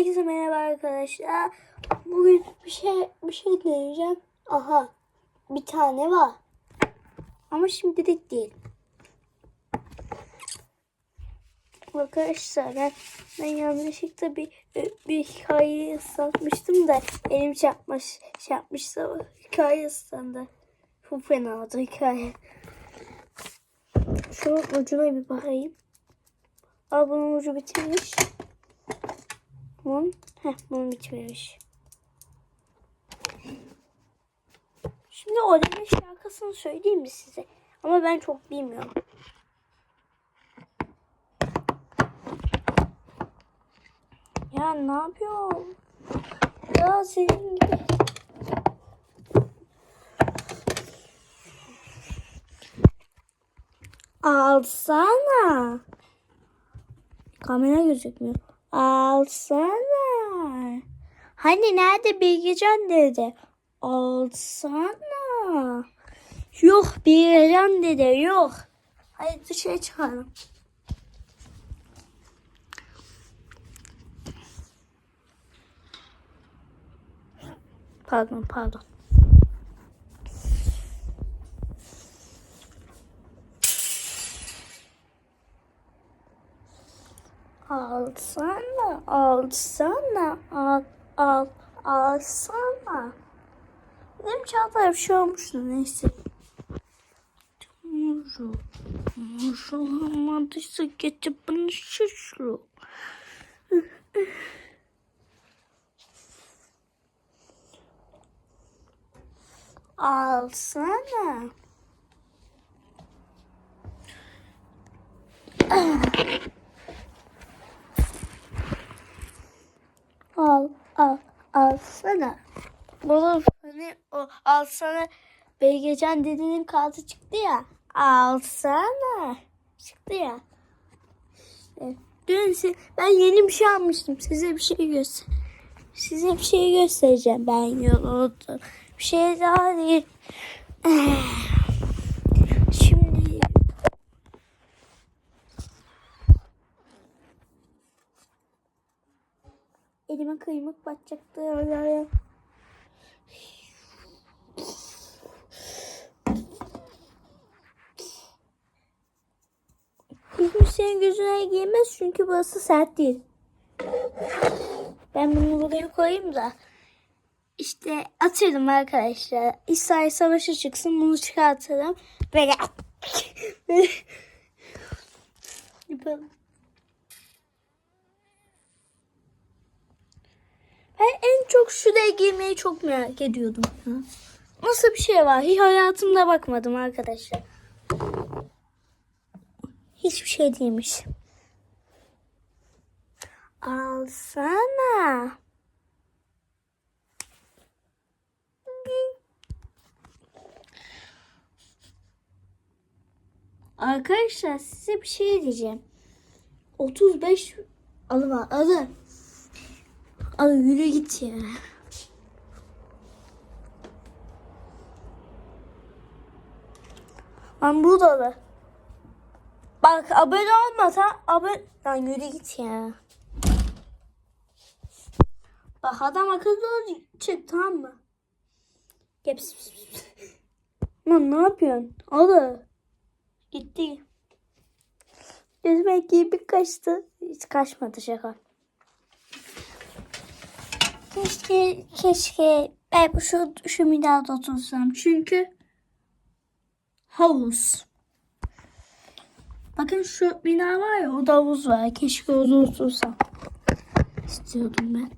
Herkese merhaba arkadaşlar. Bugün bir şey bir şey deneyeceğim. Aha. Bir tane var. Ama şimdilik değil. Arkadaşlar ben, ben yanlışlıkla bir bir hikaye ıslatmıştım da elim çarpmış şey yapmışsa hikaye ıslandı. Çok fena hikaye. Şunun ucuna bir bakayım. Aa bunun ucu bitirmiş. Bunun, heh, bunun bitmemiş. Şimdi o deme şarkısını söyleyeyim mi size? Ama ben çok bilmiyorum. Ya ne yapıyorum? Ya senin gibi. Alsana. Kamera gözükmüyor. Alsana. Hani nerede Bilgecan dedi. Alsana. Yok Bilgecan dedi yok. Hadi dışarı çıkalım. Pardon pardon. Alsana, alsana, al, al, alsana. Benim çantaya bir şey olmuştu neyse. Muru, muru olmadıysa geçip bunu şuşlu. Alsana. Al, al, alsana. Bunu hani o alsana Beygecan dedenin kartı çıktı ya. Alsana. Çıktı ya. İşte dün si- ben yeni bir şey almıştım. Size bir şey göster. Size bir şey göstereceğim. Ben yoruldum. Bir şey daha değil. Şimdi elime kıymık batacaktı. Hiçbir şeyin gözüne giymez çünkü burası sert değil. Ben bunu buraya koyayım da. İşte atıyorum arkadaşlar. İsrail savaşı çıksın bunu çıkartalım. Böyle yapalım. Ben en çok şuraya girmeyi çok merak ediyordum. Ya. Nasıl bir şey var? Hiç hayatımda bakmadım arkadaşlar. Hiçbir şey değilmiş. Alsana. Arkadaşlar size bir şey diyeceğim. 35 alın alın. Al yürü git ya. Lan bu da Bak abone olmasa abone... Lan yürü git ya. Bak adam akıllı çık tamam mı? Gel. Lan ne yapıyorsun? Alı. Gitti. Gözüme gibi kaçtı. Hiç kaçmadı şaka. Keşke, keşke ben şu, şu binada otursam. Çünkü havuz. Bakın şu bina var ya o da havuz var. Keşke orada otursam. İstiyordum ben.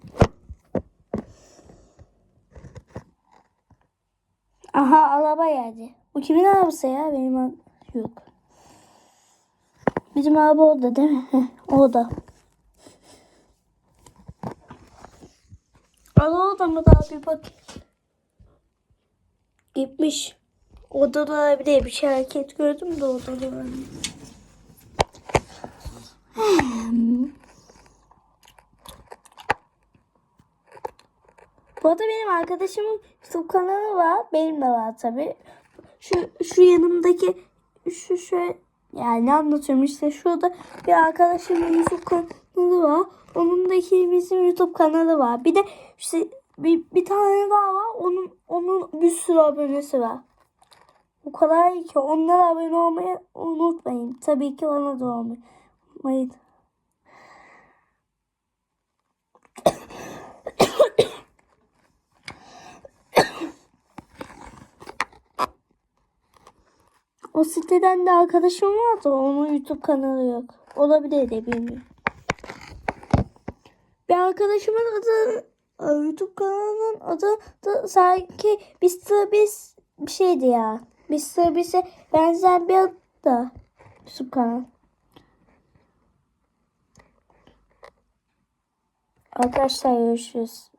Aha araba geldi. Bu kimin arabası ya? Benim yok. Bizim araba orada değil mi? Heh, orada. Ana orada mı daha bir bak. Gitmiş. Orada da bir de bir şey hareket gördüm de orada da var. Bu arada benim arkadaşımın YouTube kanalı var. Benim de var tabi. Şu, şu yanımdaki şu şöyle yani anlatıyorum işte şurada bir arkadaşımın YouTube kan- kanalı var. Onun da ikimizin YouTube kanalı var. Bir de işte bir, bir tane daha var. Onun onun bir sürü abonesi var. O kadar iyi ki onlara abone olmayı unutmayın. Tabii ki bana da olmayı unutmayın. O siteden de arkadaşım var da onun YouTube kanalı yok. Olabilir de bilmiyorum. Bir arkadaşımın adı e, YouTube kanalının adı da sanki Mr. Bir şeydi ya. Mr. Benzer bir adı da YouTube kanal. Arkadaşlar görüşürüz.